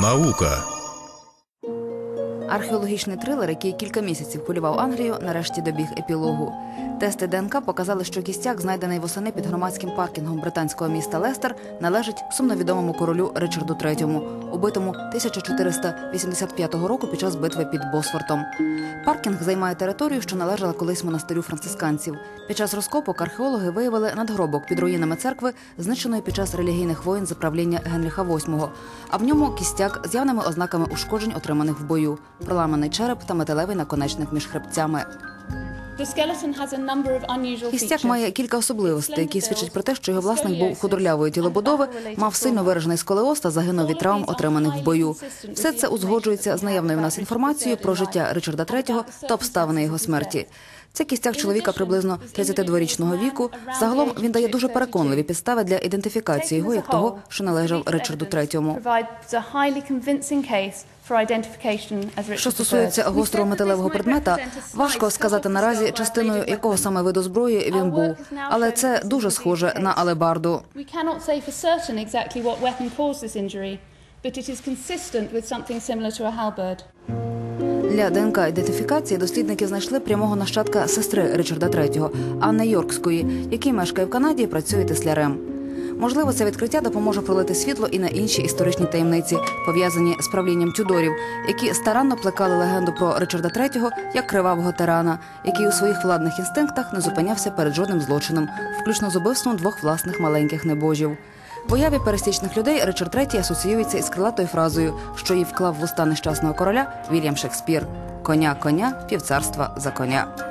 Наука Археологічний трилер, який кілька місяців хвилював Англію, нарешті добіг епілогу. Тести ДНК показали, що кістяк, знайдений восени під громадським паркінгом британського міста Лестер, належить сумновідомому королю Ричарду III, убитому 1485 року під час битви під Босфортом. Паркінг займає територію, що належала колись монастирю францисканців. Під час розкопок археологи виявили надгробок під руїнами церкви, знищеної під час релігійних воєн за правління Генріха VIII, а в ньому кістяк з явними ознаками ушкоджень, отриманих в бою, проламаний череп та металевий наконечник між хребцями. Кістяк має кілька особливостей, які свідчать про те, що його власник був худорлявої тілобудови, мав сильно виражений сколеоз та загинув від травм, отриманих в бою. Все це узгоджується з наявною в нас інформацією про життя Ричарда III та обставини його смерті. Це кістяк чоловіка приблизно 32-річного віку. Загалом він дає дуже переконливі підстави для ідентифікації його як того, що належав Ричарду III. Що стосується гострого металевого предмета, важко сказати наразі, частиною якого саме виду зброї він був, але це дуже схоже на алебарду. Для ДНК ідентифікації дослідники знайшли прямого нащадка сестри Ричарда III, Анни Йоркської, який мешкає в Канаді і працює теслярем. Можливо, це відкриття допоможе пролити світло і на інші історичні таємниці, пов'язані з правлінням Тюдорів, які старанно плекали легенду про Ричарда III як кривавого тирана, який у своїх владних інстинктах не зупинявся перед жодним злочином, включно з убивством двох власних маленьких небожів. В уяві пересічних людей Ричард III асоціюється із крилатою фразою, що її вклав в уста нещасного короля Вільям Шекспір: коня, коня, півцарства за коня.